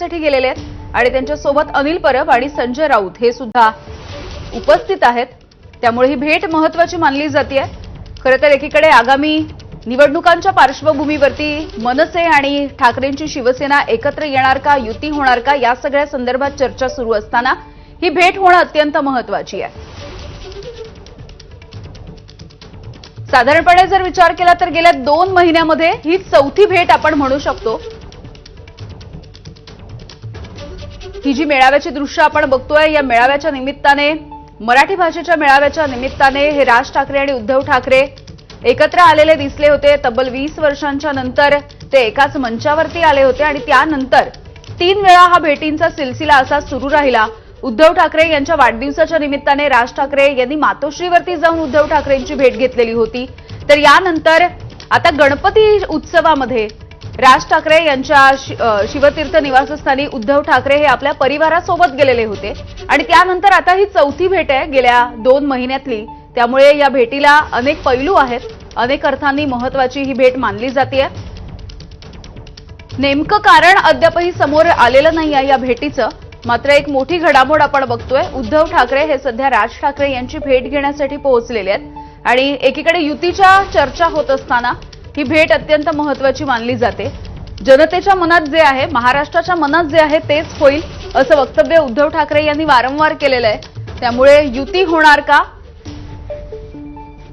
चर्चेसाठी गेलेले आहेत आणि त्यांच्यासोबत अनिल परब आणि संजय राऊत हे सुद्धा उपस्थित आहेत. त्यामुळे ही भेट महत्वाची मानली जाते खरं तर एकीकडे आगामी निवडणुकांच्या पार्श्वभूमीवरती मनसे आणि ठाकरेंची शिवसेना एकत्र येणार का युती होणार का या सगळ्या संदर्भात चर्चा सुरू असताना ही भेट होणं अत्यंत महत्वाची आहे. साधारणपणे जर विचार केला तर गेल्या दोन महिन्यामध्ये ही चौथी भेट आपण म्हणू शकतो. ही जी मेळाव्याची दृश्य आपण बघतोय या मेळाव्याच्या निमित्ताने मराठी भाषेच्या मेळाव्याच्या निमित्ताने हे राज ठाकरे आणि उद्धव ठाकरे एकत्र आलेले दिसले होते. तब्बल वीस वर्षांच्या नंतर ते एकाच मंचावरती आले होते आणि त्यानंतर तीन वेळा हा भेटींचा सिलसिला असा सुरू राहिला. उद्धव ठाकरे यांच्या वाढदिवसाच्या निमित्ताने राज ठाकरे यांनी मातोश्रीवरती जाऊन उद्धव ठाकरेंची भेट घेतलेली होती. तर यानंतर आता गणपती उत्सवामध्ये राज ठाकरे यांच्या शिवतीर्थ निवासस्थानी उद्धव ठाकरे हे आपल्या परिवारासोबत गेलेले होते. आणि त्यानंतर आता ही चौथी भेट आहे गेल्या दोन महिन्यातली. त्यामुळे या भेटीला अनेक पैलू आहेत. अनेक अर्थांनी महत्वाची ही भेट मानली जाते नेमकं कारण अद्यापही समोर आलेलं नाही आहे या भेटीचं. मात्र एक मोठी घडामोड आपण बघतोय. उद्धव ठाकरे हे सध्या राज ठाकरे यांची भेट घेण्यासाठी पोहोचलेले आहेत. आणि एकीकडे युतीच्या चर्चा होत असताना ही भेट अत्यंत महत्वाची मानली जाते. जनतेच्या मनात जे आहे महाराष्ट्राच्या मनात जे आहे तेच होईल असं वक्तव्य उद्धव ठाकरे यांनी वारंवार केलेलं आहे. त्यामुळे युती होणार का?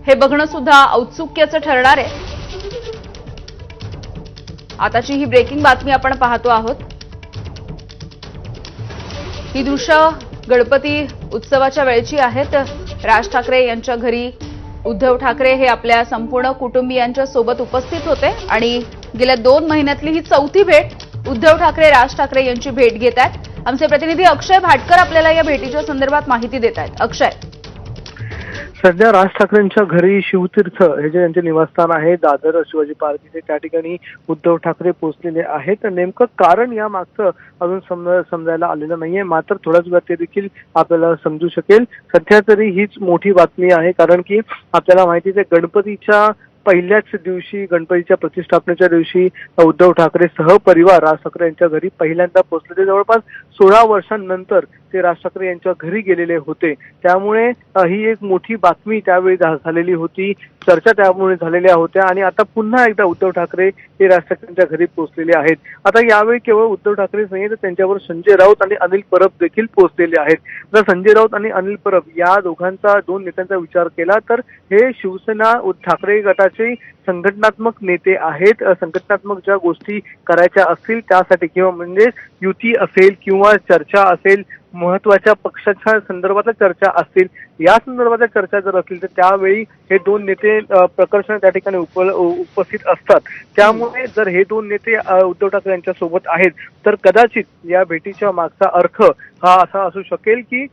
हे बघणं सुद्धा औत्सुक्याचं ठरणार आहे. आताची ही ब्रेकिंग बातमी आपण पाहतो आहोत. ही दृश्य गणपती उत्सवाच्या वेळची आहेत. राज ठाकरे यांच्या घरी उद्धव ठाकरे हे आपल्या संपूर्ण कुटुंबियांच्या सोबत उपस्थित होते आणि गेल्या दोन महिन्यातली ही चौथी भेट उद्धव ठाकरे राज ठाकरे यांची भेट घेत आहेत. आमचे प्रतिनिधी अक्षय भाटकर आपल्याला या भेटीच्या संदर्भात माहिती देत आहेत. अक्षय. सध्या राज ठाकरेंच्या घरी शिवतीर्थ हे जे त्यांचे निवासस्थान आहे दादर शिवाजी पार्क इथे त्या ठिकाणी उद्धव ठाकरे पोहोचलेले आहेत. तर नेमकं कारण या मागचं अजून समज समजायला आलेलं नाहीये. मात्र थोड्याच वेळात ते देखील आपल्याला समजू शकेल. सध्या तरी हीच मोठी बातमी आहे कारण की आपल्याला माहितीच आहे गणपतीच्या पहिल्याच दिवशी गणपतीच्या प्रतिष्ठापनेच्या दिवशी उद्धव ठाकरे सहपरिवार राज ठाकरे यांच्या घरी पहिल्यांदा पोहोचले. ते जवळपास सोळा वर्षांनंतर ते राज ठाकरे यांच्या घरी गेलेले होते. त्यामुळे ही एक मोठी बातमी त्यावेळी झालेली होती. चर्चा त्यामुळे झालेल्या होत्या आणि आता पुन्हा एकदा उद्धव ठाकरे हे राज ठाकरेंच्या घरी पोहोचलेले आहेत. आता यावेळी केवळ उद्धव ठाकरेच नाही तर त्यांच्यावर संजय राऊत आणि अनिल परब देखील पोहोचलेले आहेत. जर संजय राऊत आणि अनिल परब या दोघांचा दोन नेत्यांचा विचार केला तर हे शिवसेना ठाकरे गटाचे संघटनात्मक नेते आहेत. संघटनात्मक ज्या गोष्टी करायच्या असतील त्यासाठी किंवा म्हणजे युती असेल किंवा चर्चा असेल महत्त्वाच्या पक्षाच्या संदर्भातल्या चर्चा असतील या संदर्भातल्या चर्चा जर असतील तर त्यावेळी हे दोन नेते प्रकर्षण प्रकर्षाने त्या ठिकाणी उप उपस्थित असतात. त्यामुळे जर हे दोन नेते उद्धव ठाकरे यांच्या सोबत आहेत तर कदाचित या भेटीच्या मागचा अर्थ हा असा असू शकेल की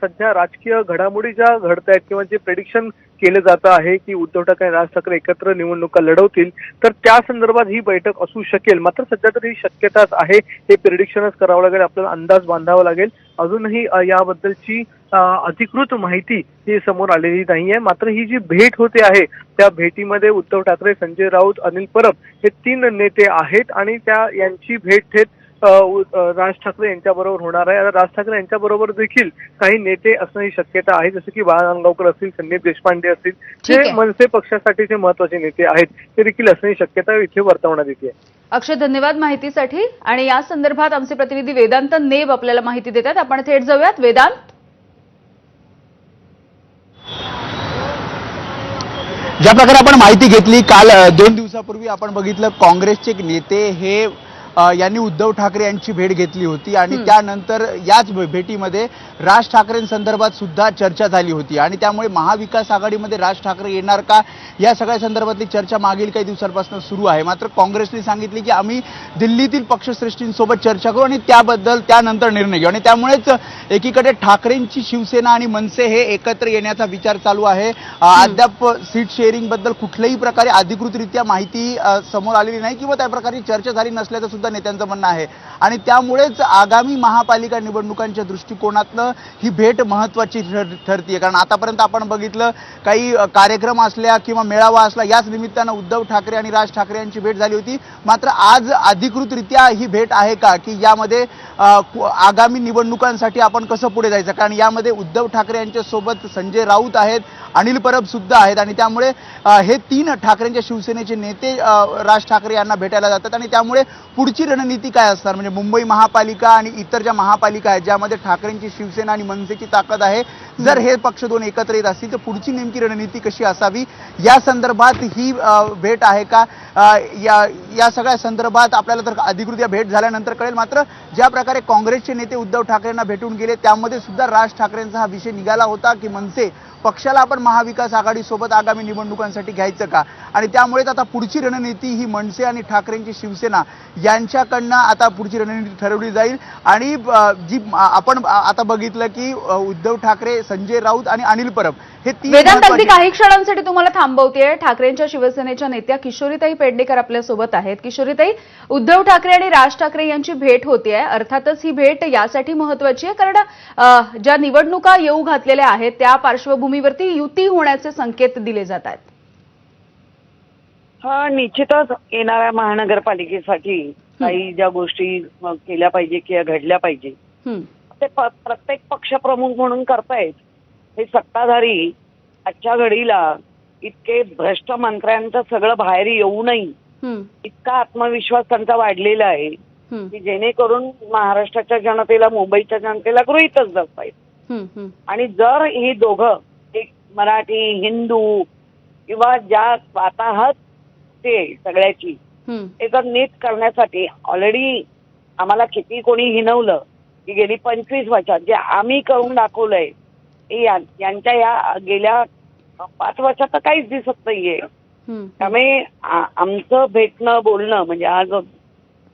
सध्या राजकीय घडामोडी ज्या घडत आहेत किंवा जे प्रेडिक्शन केलं जातं आहे की उद्धव ठाकरे राज ठाकरे एकत्र निवडणुका लढवतील तर त्या संदर्भात ही बैठक असू शकेल. मात्र सध्या तरी शक्यताच आहे हे प्रेडिक्शनच करावं लागेल आपल्याला अंदाज बांधावा लागेल. अजूनही याबद्दलची अधिकृत माहिती ही समोर आलेली नाहीये. मात्र ही जी भेट होते आहे त्या भेटीमध्ये उद्धव ठाकरे संजय राऊत अनिल परब हे तीन नेते आहेत आणि त्या यांची भेट थेट राज ठाकरे यांच्याबरोबर होणार आहे. राज ठाकरे यांच्याबरोबर देखील काही नेते असण्याची शक्यता आहे. जसं की बाळा नांदगावकर असतील संदीप देशपांडे असतील जे आहे. मनसे पक्षासाठीचे महत्त्वाचे नेते आहेत ते देखील असण्याची शक्यता इथे वर्तवण्यात येते. अक्षय धन्यवाद माहितीसाठी. आणि या संदर्भात आमचे प्रतिनिधी वेदांत नेब आपल्याला माहिती देतात. आपण थेट जाऊयात. वेदांत? ज्या प्रकारे आपण माहिती घेतली काल दोन दिवसापूर्वी आपण बघितलं काँग्रेसचे एक नेते हे यांनी उद्धव ठाकरे यांची भेट घेतली होती आणि त्यानंतर याच भेटीमध्ये राज ठाकरेंसंदर्भात सुद्धा चर्चा झाली होती. आणि त्यामुळे महाविकास आघाडीमध्ये राज ठाकरे येणार का? या सगळ्या संदर्भातली चर्चा मागील काही दिवसांपासून सुरू आहे. मात्र काँग्रेसने सांगितले की आम्ही दिल्लीतील पक्षश्रेष्ठींसोबत चर्चा करू आणि त्याबद्दल त्यानंतर निर्णय घेऊ. आणि त्यामुळेच एकीकडे ठाकरेंची शिवसेना आणि मनसे हे एकत्र येण्याचा विचार चालू आहे. अद्याप सीट शेअरिंगबद्दल कुठल्याही प्रकारे अधिकृतरित्या माहिती समोर आलेली नाही किंवा त्या प्रकारची चर्चा झाली नसल्याचं सुद्धा सुद्धा नेत्यांचं म्हणणं आहे. आणि त्यामुळेच आगामी महापालिका निवडणुकांच्या दृष्टिकोनातनं ही भेट महत्त्वाची ठर ठरतीये. कारण आतापर्यंत आपण बघितलं काही कार्यक्रम असल्या किंवा मेळावा असला याच निमित्तानं उद्धव ठाकरे आणि राज ठाकरे यांची भेट झाली होती. मात्र आज अधिकृतरित्या ही भेट आहे का? की यामध्ये आगामी निवडणुकांसाठी आपण कसं पुढे जायचं? कारण यामध्ये उद्धव ठाकरे यांच्या सोबत संजय राऊत आहेत अनिल परब सुद्धा आहेत. आणि त्यामुळे हे तीन ठाकरेंच्या शिवसेनेचे नेते राज ठाकरे यांना भेटायला जातात. आणि त्यामुळे पुढची रणनीती काय असणार? म्हणजे मुंबई महापालिका आणि इतर ज्या महापालिका आहेत ज्यामध्ये ठाकरेंची शिवसेना आणि मनसेची ताकद आहे जर हे पक्ष दोन एकत्र येत असतील तर पुढची नेमकी रणनीती कशी असावी? या संदर्भात ही भेट आहे का? या या सगळ्या संदर्भात आपल्याला तर अधिकृत या भेट झाल्यानंतर कळेल. मात्र ज्या प्रकारे काँग्रेसचे नेते उद्धव ठाकरेंना भेटून गेले त्यामध्ये सुद्धा राज ठाकरेंचा हा विषय निघाला होता की मनसे पक्षाला आपण महाविकास आघाडीसोबत आगामी निवडणुकांसाठी घ्यायचं का? आणि त्यामुळेच आता पुढची रणनीती ही मनसे आणि ठाकरेंची शिवसेना यांच्याकडनं आता पुढची रणनीती ठरवली जाईल. आणि जी आपण आता बघितलं की उद्धव ठाकरे संजय राऊत आणि अनिल परब हे तीन वेदांत अगदी काही क्षणांसाठी तुम्हाला थांबवतेय. ठाकरेंच्या शिवसेनेच्या नेत्या किशोरीताई पेडणेकर आपल्यासोबत आहेत. किशोरीताई उद्धव ठाकरे आणि राज ठाकरे यांची भेट होतीये. अर्थातच ही भेट यासाठी महत्वाची आहे कारण ज्या निवडणुका येऊ घातलेल्या आहेत त्या पार्श्वभूमीवरती युती होण्याचे संकेत दिले जात आहेत. हा निश्चितच येणाऱ्या महानगरपालिकेसाठी काही ज्या गोष्टी केल्या पाहिजे किंवा घडल्या पाहिजे. ते प्रत्येक पक्षप्रमुख म्हणून करतायत. हे सत्ताधारी आजच्या घडीला इतके भ्रष्ट मंत्र्यांचं सगळं बाहेर येऊनही इतका आत्मविश्वास त्यांचा वाढलेला आहे. की जेणेकरून महाराष्ट्राच्या जनतेला मुंबईच्या जनतेला गृहीतच हं, हं, आणि जर ही दोघं मराठी हिंदू किंवा ज्या वाताहत ते सगळ्याची. ते जर नीट करण्यासाठी ऑलरेडी आम्हाला किती कोणी हिनवलं की गेली पंचवीस वर्षात. जे आम्ही करून दाखवलंय यांच्या या गेल्या पाच वर्षात तर काहीच दिसत नाहीये. त्यामुळे आमचं भेटणं बोलणं म्हणजे आज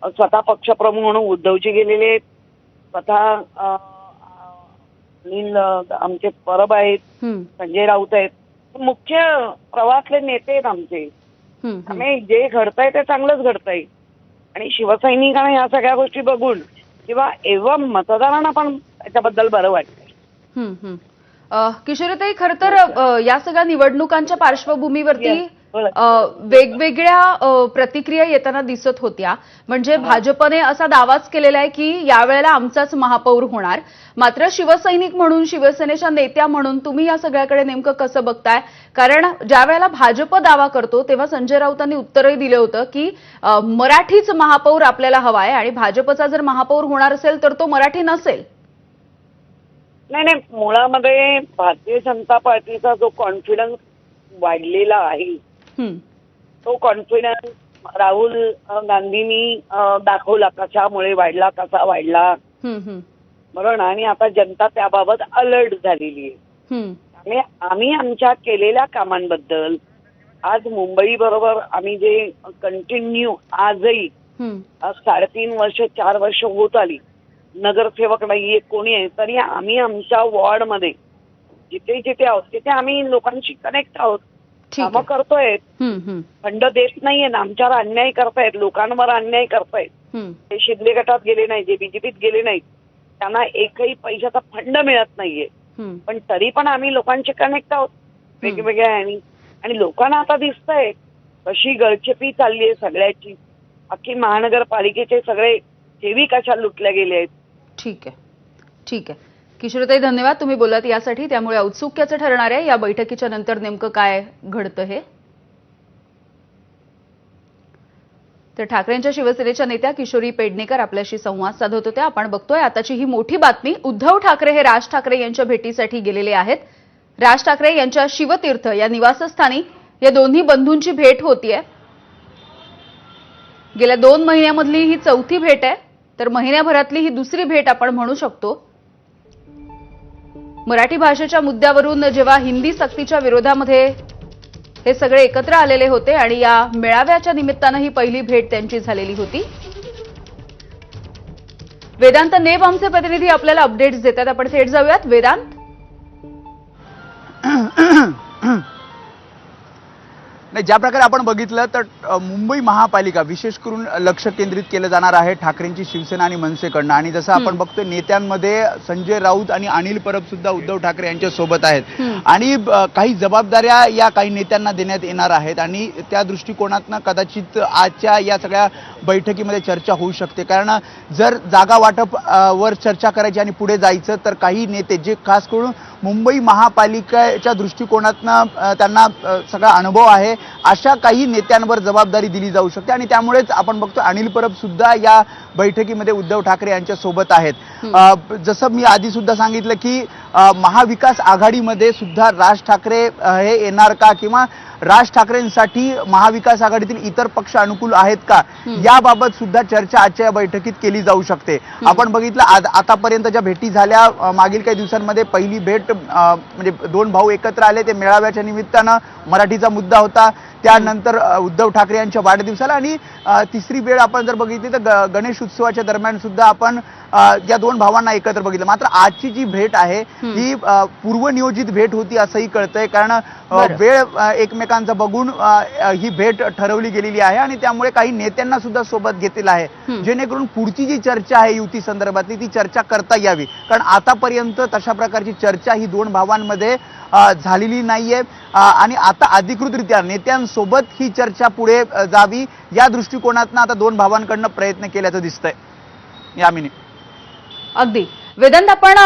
स्वतः पक्षप्रमुख म्हणून उद्धवजी गेलेले आहेत. स्वतः अनिल आमचे परब आहेत संजय राऊत आहेत. मुख्य प्रवासले नेते आहेत आमचे. त्यामुळे जे घडतंय ते चांगलंच घडतंय. आणि शिवसैनिकांना या सगळ्या गोष्टी बघून किंवा एवं मतदारांना पण त्याच्याबद्दल बरं वाटतंय. किशोरीताई खर तर या सगळ्या निवडणुकांच्या पार्श्वभूमीवरती वेगवेगळ्या प्रतिक्रिया येताना दिसत होत्या. म्हणजे भाजपने असा दावाच केलेला आहे की यावेळेला आमचाच महापौर होणार. मात्र शिवसैनिक म्हणून शिवसेनेच्या नेत्या म्हणून तुम्ही या सगळ्याकडे नेमकं कसं बघताय? कारण ज्या वेळेला भाजप दावा करतो तेव्हा संजय राऊतांनी उत्तरही दिलं होतं की मराठीच महापौर आपल्याला हवाय आणि भाजपचा जर महापौर होणार असेल तर तो मराठी नसेल. नाही नाही. मुळामध्ये भारतीय जनता पार्टीचा जो कॉन्फिडन्स वाढलेला आहे तो कॉन्फिडन्स राहुल गांधींनी दाखवला कशामुळे वाढला कसा वाढला. बरोबर ना? आणि आता जनता त्याबाबत अलर्ट झालेली आहे. त्यामुळे आम्ही आमच्या केलेल्या कामांबद्दल आज मुंबई बरोबर आम्ही जे कंटिन्यू आजही हं, आज साडेतीन वर्ष चार वर्ष होत आली. नगरसेवक नाहीये कोणी आहे तरी आम्ही आमच्या वॉर्डमध्ये जिथे जिथे आहोत तिथे आम्ही लोकांशी कनेक्ट आहोत. कामं करतोय फंड देत नाहीये ना आमच्यावर अन्याय करतायत लोकांवर अन्याय करतायत. हं, ते शिंदे गटात गेले नाही जे बीजेपीत गेले नाहीत. त्यांना एकही पैशाचा फंड मिळत नाहीये. पण तरी पण आम्ही लोकांचे कनेक्ट आहोत. वेगवेगळ्या आणि आणि लोकांना आता दिसतंय कशी गळचेपी चालली आहे सगळ्याची. अख्खी महानगरपालिकेचे सगळे सेविक अशा लुटल्या गेले आहेत. ठीक आहे. ठीक आहे. किशोरताई धन्यवाद. तुम्ही बोलत यासाठी. त्यामुळे औत्सुक्याचं ठरणार आहे. या बैठकीच्या नंतर नेमकं काय घडतं हे? तर ठाकरेंच्या शिवसेनेच्या नेत्या किशोरी पेडणेकर आपल्याशी संवाद साधत होत्या. आपण बघतोय आताची ही मोठी बातमी उद्धव ठाकरे हे राज ठाकरे यांच्या भेटीसाठी गेलेले आहेत. राज ठाकरे यांच्या शिवतीर्थ या निवासस्थानी या दोन्ही बंधूंची भेट होतीये. गेल्या दोन महिन्यामधली ही चौथी भेट आहे. तर महिन्याभरातली ही दुसरी भेट आपण म्हणू शकतो. मराठी भाषेच्या मुद्द्यावरून जेव्हा हिंदी सक्तीच्या विरोधामध्ये हे सगळे एकत्र आलेले होते आणि या मेळाव्याच्या निमित्तानं ही पहिली भेट त्यांची झालेली होती. वेदांत नेब आमचे प्रतिनिधी आपल्याला अपडेट्स देतात. आपण थेट जाऊयात. वेदांत? नाही ज्या प्रकारे आपण बघितलं तर मुंबई महापालिका विशेष करून लक्ष केंद्रित केलं जाणार आहे ठाकरेंची शिवसेना आणि मनसेकडनं आणि जसं आपण बघतोय नेत्यांमध्ये संजय राऊत आणि अनिल परब सुद्धा उद्धव ठाकरे यांच्या सोबत आहेत. आणि काही जबाबदाऱ्या या काही नेत्यांना देण्यात येणार आहेत. आणि त्या दृष्टिकोनातनं कदाचित आजच्या या सगळ्या बैठकीमध्ये चर्चा होऊ शकते. कारण जर जागा वाटप वर चर्चा करायची आणि पुढे जायचं तर काही नेते जे खास करून मुंबई महापालिकेच्या दृष्टिकोनातनं त्यांना सगळा अनुभव आहे. अशा काही नेत्यांवर जबाबदारी दिली जाऊ शकते आणि त्यामुळेच आपण बघतो अनिल परब सुद्धा या बैठकीमध्ये उद्धव ठाकरे यांच्या सोबत आहेत. जसं मी आधी सुद्धा सांगितलं की महाविकास आघाडीमध्ये सुद्धा राज ठाकरे हे येणार का? किंवा राज ठाकरेंसाठी महाविकास आघाडीतील इतर पक्ष अनुकूल आहेत का? याबाबत सुद्धा चर्चा आजच्या या बैठकीत केली जाऊ शकते. आपण बघितलं आज आतापर्यंत ज्या भेटी झाल्या मागील काही दिवसांमध्ये पहिली भेट म्हणजे दोन भाऊ एकत्र आले ते मेळाव्याच्या निमित्तानं मराठीचा मुद्दा होता. त्यानंतर उद्धव ठाकरे यांच्या वाढदिवसाला आणि तिसरी वेळ आपण जर बघितली तर गणेश उत्सवाच्या दरम्यान सुद्धा आपण या दोन भावांना एकत्र बघितलं. मात्र आजची जी भेट आहे ही पूर्वनियोजित भेट होती असंही कळतंय. कारण. वेळ एकमेकांचा बघून ही भेट ठरवली गेलेली आहे आणि त्यामुळे काही नेत्यांना सुद्धा सोबत घेतलेलं आहे. जेणेकरून पुढची जी चर्चा आहे युती संदर्भातली ती चर्चा करता यावी. कारण आतापर्यंत तशा प्रकारची चर्चा ही दोन भावांमध्ये झालेली नाहीये. आणि आता अधिकृतरित्या नेत्यांसोबत ही चर्चा पुढे जावी या दृष्टिकोनातनं आता दोन भावांकडनं प्रयत्न केल्याचं दिसतंय. यामिनी अगदी. वेदांत आपण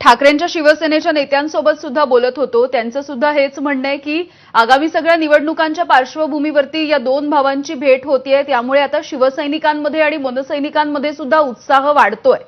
ठाकरेंच्या शिवसेनेच्या नेत्यांसोबत सुद्धा बोलत होतो. त्यांचं सुद्धा हेच म्हणणं आहे की आगामी सगळ्या निवडणुकांच्या पार्श्वभूमीवरती या दोन भावांची भेट होतीये. त्यामुळे आता शिवसैनिकांमध्ये आणि मनसैनिकांमध्ये सुद्धा उत्साह वाढतोय.